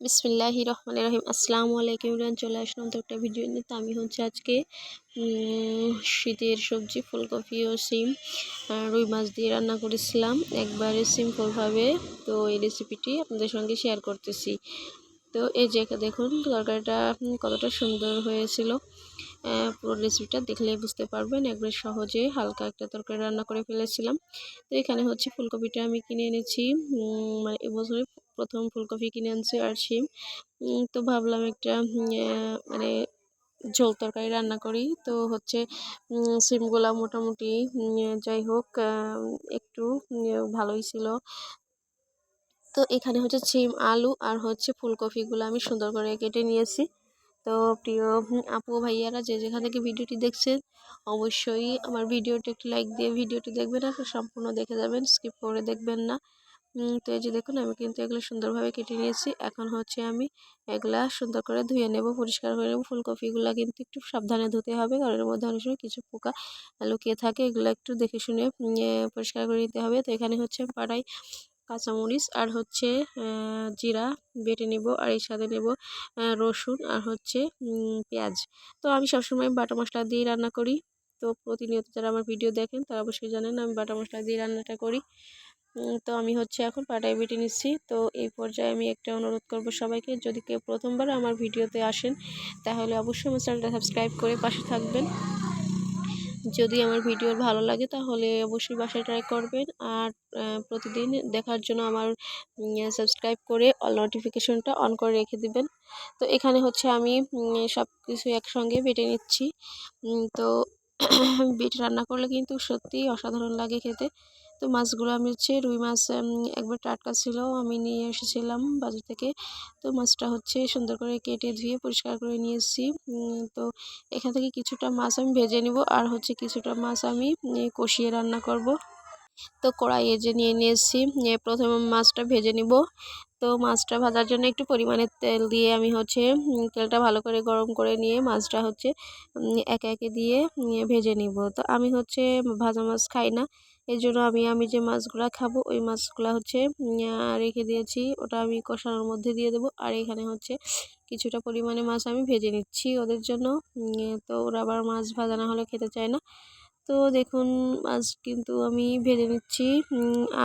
বিসমিল্লাহি রহমান রহিম। আসসালামু আলাইকুম রান চলে আসলাম তো একটা ভিডিও নিয়ে। তো আমি হচ্ছে আজকে শীতের সবজি, ফুলকপি ও সিম রুই মাছ দিয়ে রান্না করেছিলাম। একবারে সিম্পলভাবে তো এই রেসিপিটি আপনাদের সঙ্গে শেয়ার করতেছি। তো এই যে দেখুন, তরকারিটা কতটা সুন্দর হয়েছিল। পুরো রেসিপিটা দেখলে বুঝতে পারবেন। একবার সহজে হালকা একটা তরকারি রান্না করে ফেলেছিলাম। তো এখানে হচ্ছে ফুলকপিটা আমি কিনে এনেছি। মানে এবছরে প্রথম ফুলকপি কিনে আনছি আর শিম। তো ভাবলাম একটা মানে ঝোল তরকারি রান্না করি। তো হচ্ছে সিমগুলা মোটামুটি যাই হোক একটু ভালোই ছিল। তো এখানে হচ্ছে সিম আলু আর হচ্ছে ফুলকপিগুলো আমি সুন্দর করে কেটে নিয়েছি। তো প্রিয় আপু ভাইয়ারা যে যেখান থেকে ভিডিওটি দেখছেন, অবশ্যই আমার ভিডিওটি একটু লাইক দিয়ে ভিডিওটি দেখবেন আর সম্পূর্ণ দেখে যাবেন স্কিপ করে দেখবেন না। তো এই যে দেখুন, আমি কিন্তু এগুলো সুন্দরভাবে কেটে নিয়েছি। এখন হচ্ছে আমি এগুলা সুন্দর করে ধুয়ে নেব, পরিষ্কার করে নেব। ফুলকপিগুলো কিন্তু একটু সাবধানে ধুতে হবে, কারণ এর মধ্যে অনেক সময় কিছু পোকা লুকিয়ে থাকে। এগুলো একটু দেখে শুনে পরিষ্কার করে নিতে হবে। তো এখানে হচ্ছে পাড়াই কাঁচামরিচ আর হচ্ছে জিরা বেটে নেব আর এর সাথে নেব রসুন আর হচ্ছে পেঁয়াজ। তো আমি সবসময় বাটা মশলা দিয়ে রান্না করি। তো প্রতিনিয়ত যারা আমার ভিডিও দেখেন, তারা অবশ্যই জানেন আমি বাটা মশলা দিয়ে রান্নাটা করি। তো আমি হচ্ছে এখন পাটায় বেটে নিচ্ছি। তো এই পর্যায়ে আমি একটা অনুরোধ করব সবাইকে, যদি কেউ প্রথমবার আমার ভিডিওতে আসেন, তাহলে অবশ্যই আমার চ্যানেলটা সাবস্ক্রাইব করে পাশে থাকবেন। যদি আমার ভিডিও ভালো লাগে, তাহলে অবশ্যই বাসায় ট্রাই করবেন। আর প্রতিদিন দেখার জন্য আমার সাবস্ক্রাইব করে অল নোটিফিকেশনটা অন করে রেখে দিবেন। তো এখানে হচ্ছে আমি সব কিছু একসঙ্গে বেটে নিচ্ছি। তো বেটে রান্না করলে কিন্তু সত্যিই অসাধারণ লাগে খেতে। তো মাছগুলো আমি হচ্ছে রুই মাছ একবার টাটকা ছিল, আমি নিয়ে এসেছিলাম বাজার থেকে। তো মাছটা হচ্ছে সুন্দর করে কেটে ধুয়ে পরিষ্কার করে নিয়েছি তো এখান থেকে কিছুটা মাছ আমি ভেজে নিব আর হচ্ছে কিছুটা মাছ আমি কষিয়ে রান্না করব। তো কড়াইয়ে যে নিয়ে নিয়েছি প্রথমে মাছটা ভেজে নিব। তো মাছটা ভাজার জন্য একটু পরিমাণে তেল দিয়ে আমি হচ্ছে তেলটা ভালো করে গরম করে নিয়ে মাছটা হচ্ছে একে একে দিয়ে ভেজে নিব। তো আমি হচ্ছে ভাজা মাছ খাই না। এই জন্য আমি আমি যে মাছগুলো খাব, ওই মাছগুলো হচ্ছে রেখে দিয়েছি। ওটা আমি কষানোর মধ্যে দিয়ে দেবো। আর এখানে হচ্ছে কিছুটা পরিমাণে মাছ আমি ভেজে নিচ্ছি ওদের জন্য। তো ওরা আবার মাছ ভাজা না হলে খেতে চায় না। তো দেখুন, মাছ কিন্তু আমি ভেজে নিচ্ছি।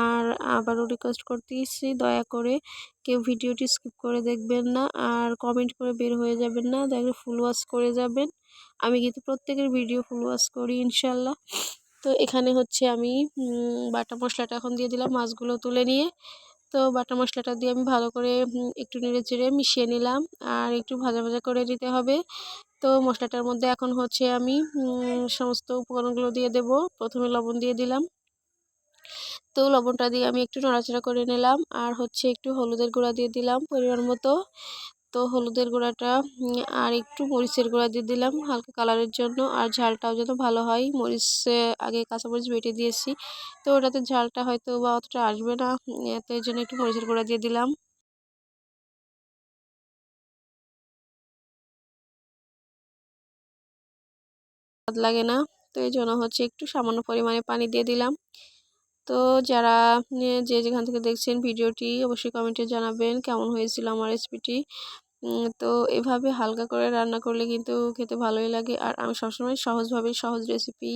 আর আবারও রিকোয়েস্ট করতেছি, দয়া করে কেউ ভিডিওটি স্কিপ করে দেখবেন না। আর কমেন্ট করে বের হয়ে যাবেন না। দেখলে ফুল ওয়াশ করে যাবেন। আমি কিন্তু প্রত্যেকের ভিডিও ফুল ওয়াশ করি, ইনশাল্লাহ। তো এখানে হচ্ছে আমি বাটা মশলাটা এখন দিয়ে দিলাম মাছগুলো তুলে নিয়ে। তো বাটা মশলাটা দিয়ে আমি ভালো করে একটু নেড়ে চেড়ে মিশিয়ে নিলাম আর একটু ভাজা ভাজা করে দিতে হবে। তো মশলাটার মধ্যে এখন হচ্ছে আমি সমস্ত উপকরণগুলো দিয়ে দেব। প্রথমে লবণ দিয়ে দিলাম। তো লবণটা দিয়ে আমি একটু নড়াচড়া করে নিলাম আর হচ্ছে একটু হলুদের গুঁড়া দিয়ে দিলাম পরিমাণ মতো। তো হলুদের গুঁড়াটা আর একটু মরিচের গুঁড়া দিয়ে দিলাম হালকা কালারের জন্য। আর ঝালটাও যেন ভালো হয়, মরিচ আগে কাঁচামরিচ বেটে দিয়েছি। তো ওটাতে ঝালটা হয়তো বা অতটা আসবে না তো এই জন্য একটু মরিচের গুঁড়া দিয়ে দিলাম। লাগে না, তো এই জন্য হচ্ছে একটু সামান্য পরিমাণে পানি দিয়ে দিলাম। তো যারা যে যেখান থেকে দেখছেন ভিডিওটি, অবশ্যই কমেন্টে জানাবেন কেমন হয়েছিল আমার রেসিপিটি তো এভাবে হালকা করে রান্না করলে কিন্তু খেতে ভালোই লাগে। আর আমি সবসময় সহজভাবে সহজ রেসিপি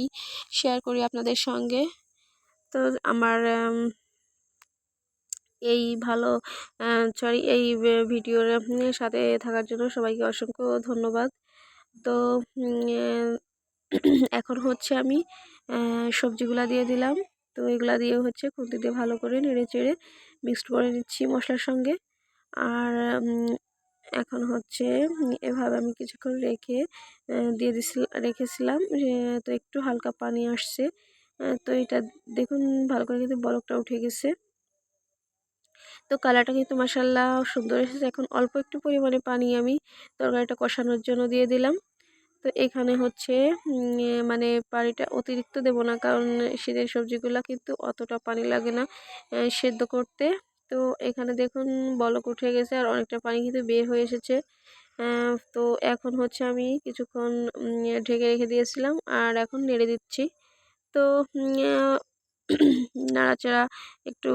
শেয়ার করি আপনাদের সঙ্গে। তো আমার এই ভালো সরি এই ভিডিওর সাথে থাকার জন্য সবাইকে অসংখ্য ধন্যবাদ। তো এখন হচ্ছে আমি সবজিগুলা দিয়ে দিলাম। তো এগুলা দিয়ে হচ্ছে খুন্তি দিয়ে ভালো করে নেড়ে চেড়ে মিক্সড করে নিচ্ছি মশলার সঙ্গে। আর এখন হচ্ছে এভাবে আমি কিছুক্ষণ রেখে দিয়ে দিছিলাম রেখেছিলাম তো একটু হালকা পানি আসছে। তো এটা দেখুন ভালো করে কিন্তু বরফটা উঠে গেছে। তো কালারটা কিন্তু মাসাল্লাহ সুন্দর এসেছে। এখন অল্প একটু পরিমাণে পানি আমি তরকারিটা কষানোর জন্য দিয়ে দিলাম। তো এখানে হচ্ছে মানে পানিটা অতিরিক্ত দেব না কারণ শীতের সবজিগুলো কিন্তু অতটা পানি লাগে না সেদ্ধ করতে। তো এখানে দেখুন বলক উঠে গেছে আর অনেকটা পানি কিন্তু বের হয়ে এসেছে। তো এখন হচ্ছে আমি কিছুক্ষণ ঢেকে রেখে দিয়েছিলাম আর এখন নেড়ে দিচ্ছি। তো নাড়াচাড়া একটু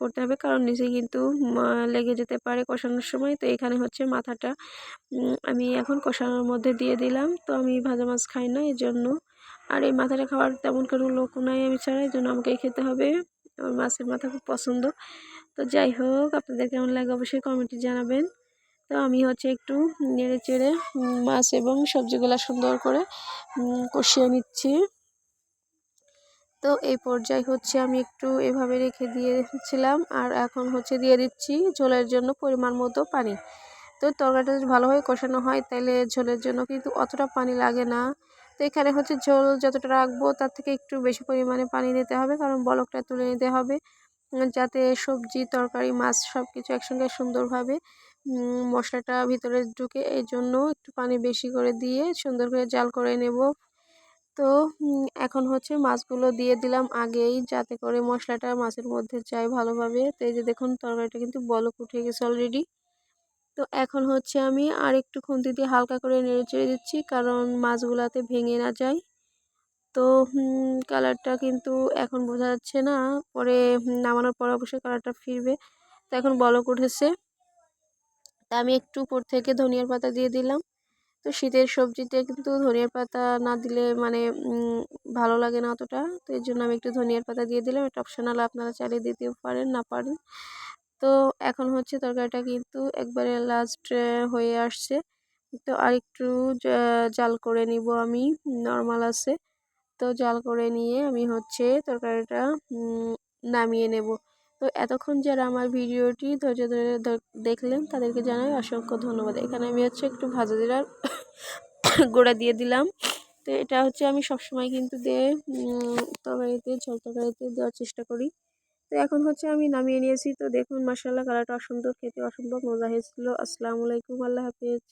করতে হবে কারণ নিচে কিন্তু লেগে যেতে পারে কষানোর সময়। তো এখানে হচ্ছে মাথাটা আমি এখন কষানোর মধ্যে দিয়ে দিলাম। তো আমি ভাজা মাছ খাই না এই জন্য আর এই মাথাটা খাওয়ার তেমন কোনো লোক নাই আমি ছাড়া এই জন্য আমাকেই খেতে হবে। আমার মাছের মাথা খুব পছন্দ। তো যাই হোক, আপনাদের কেমন লাগে অবশ্যই কমেন্টে জানাবেন। তো আমি হচ্ছে একটু নেড়ে চেড়ে মাছ এবং সবজিগুলো সুন্দর করে কষিয়ে নিচ্ছি। তো এই পর্যায়ে হচ্ছে আমি একটু এভাবে রেখে দিয়েছিলাম, আর এখন হচ্ছে দিয়ে দিচ্ছি ঝোলের জন্য পরিমাণ মতো পানি। তো তরকারিটা যদি ভালোভাবে কষানো হয় তাহলে ঝোলের জন্য কিন্তু অতটা পানি লাগে না। তো এখানে হচ্ছে ঝোল যতটা রাখব, তার থেকে একটু বেশি পরিমাণে পানি দিতে হবে, কারণ বলকটা তুলে নিতে হবে। যাতে সবজি, তরকারি, মাছ সব কিছু একসঙ্গে সুন্দরভাবে মশলাটা ভিতরে ঢুকে এই জন্য একটু পানি বেশি করে দিয়ে সুন্দর করে জাল করে নেব। তো এখন হচ্ছে মাছগুলো দিয়ে দিলাম আগেই যাতে করে মশলাটা মাছের মধ্যে যায় ভালোভাবে। তো এই যে দেখুন, তরকারিটা কিন্তু বলক উঠে গেছে অলরেডি তো এখন হচ্ছে আমি আর একটু খুন্তি দিয়ে হালকা করে নেড়ে চেড়ে দিচ্ছি, কারণ মাছগুলাতে ভেঙে না যায়। তো কালারটা কিন্তু এখন বোঝা যাচ্ছে না। পরে নামানোর পর অবশ্যই কালারটা ফিরবে। তো এখন বলক উঠেছে। তা আমি একটু উপর থেকে ধনিয়ার পাতা দিয়ে দিলাম। তো শীতের সবজিতে কিন্তু ধনিয়ার পাতা না দিলে মানে ভালো লাগে না অতটা। তো এই জন্য আমি একটু ধনিয়ার পাতা দিয়ে দিলাম। এটা অপশনাল আপনারা চালিয়ে দিতেও পারেন, না পারেন। তো এখন হচ্ছে তরকারিটা কিন্তু একবারে লাস্ট হয়ে আসছে। তো আর আরেকটু জাল করে নিব আমি। নর্মাল আছে। তো জাল করে নিয়ে আমি হচ্ছে তরকারিটা নামিয়ে নেব। তো এতক্ষণ যারা আমার ভিডিওটি ধৈর্য ধরে দেখলেন তাদেরকে জানাই অসংখ্য ধন্যবাদ। এখানে আমি হচ্ছে একটু ভাজা জিরার গোড়া দিয়ে দিলাম। তো এটা হচ্ছে আমি সবসময় কিন্তু দিয়ে তরকারিতে, ঝোল তরকারিতে দেওয়ার চেষ্টা করি। তো এখন হচ্ছে আমি নামিয়ে নিয়েছি। তো দেখুন মাসাল্লাহ কালারটা অসুন্দর, খেতে অসম্ভব, মজা হয়েছিল। আসসালামু আলাইকুম, আল্লাহ হাফিজ।